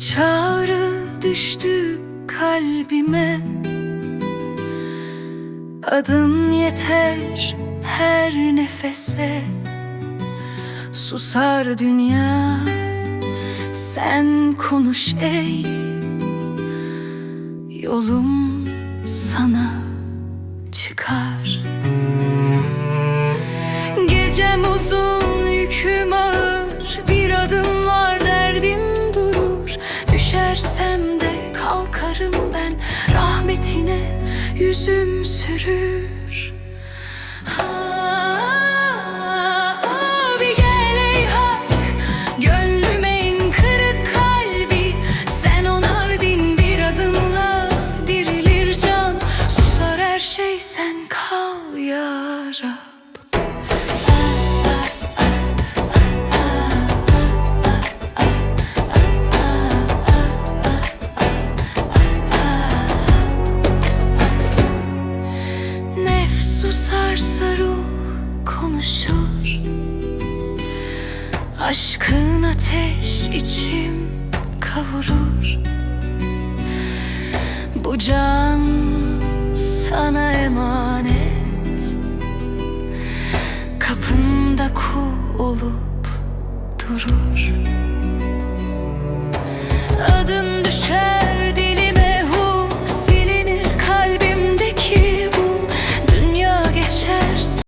çağrı düştü kalbime. Adın yeter her nefese. Susar dünya sen konuş ey. Yolum sana çıkar. Gecem uzun yüzüm sürür. Bir gel ey kırık kalbi. Sen onar din bir adımla Dirilir can. Susar her şey sen kal ya susarsa ruh konuşur. Aşkın ateş içim kavurur. Bu can sana emanet. Kapında kul olup durur